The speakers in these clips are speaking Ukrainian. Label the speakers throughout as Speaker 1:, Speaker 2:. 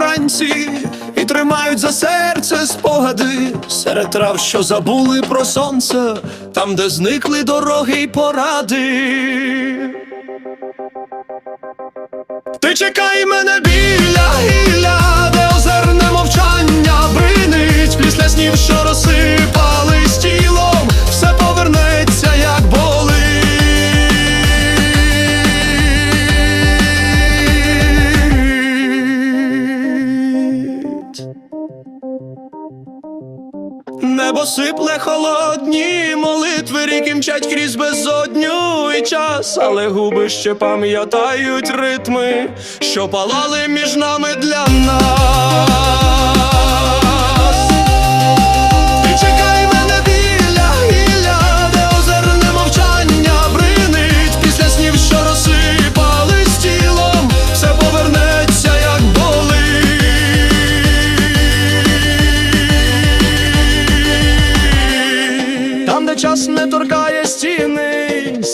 Speaker 1: вранці і тримають за серце спогади серед трав, що забули про сонце, там, де зникли дороги й поради. Ти чекай мене біля гілля, де озерне мовчання бринить після снів, що розсипались Небо сипле холодні молитви, ріки мчать крізь безодню і час, але губи ще пам'ятають ритми, що палали між нами для нас.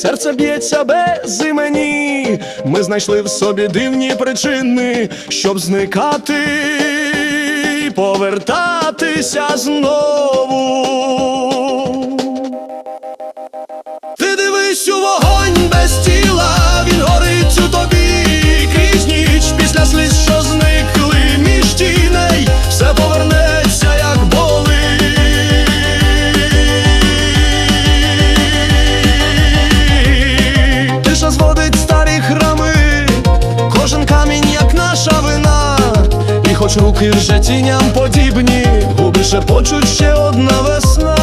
Speaker 1: Серце б'ється без імені. Ми знайшли в собі дивні причини, щоб зникати повертатися знову. Хоч руки вже тіням подібні, губи шепочуть ще одна весна.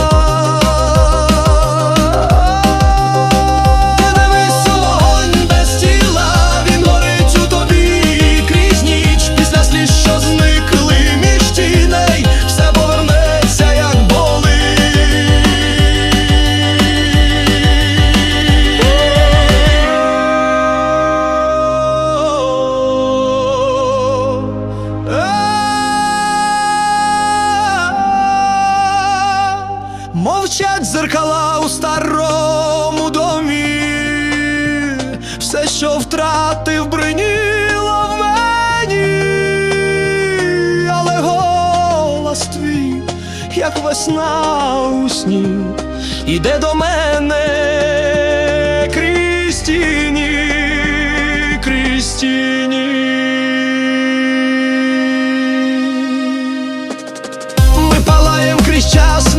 Speaker 1: Болить. Зеркала у старому домі, все, що втратив, бриніло але голос твій, як весна у сні, іде до мене крізь тіні, крізь тіні. Ми палаєм крізь час,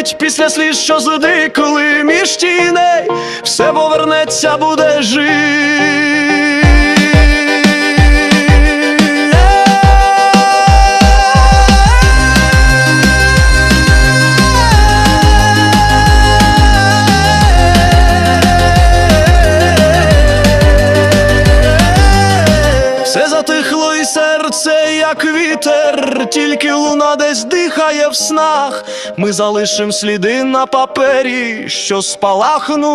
Speaker 1: як після сліз, що зникли між тіней, все повернеться, буде жити. Все затихло і серце, як вітер, тільки десь дихає в снах. Ми залишим сліди на папері, що спалахнуть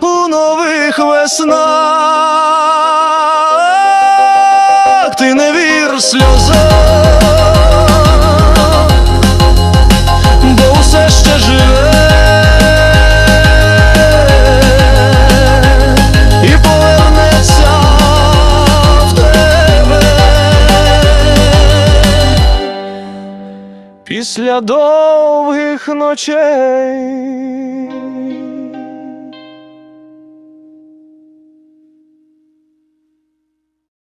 Speaker 1: у нових веснах. Ти не вір сльозам, бо усе ще живе. Після довгих ночей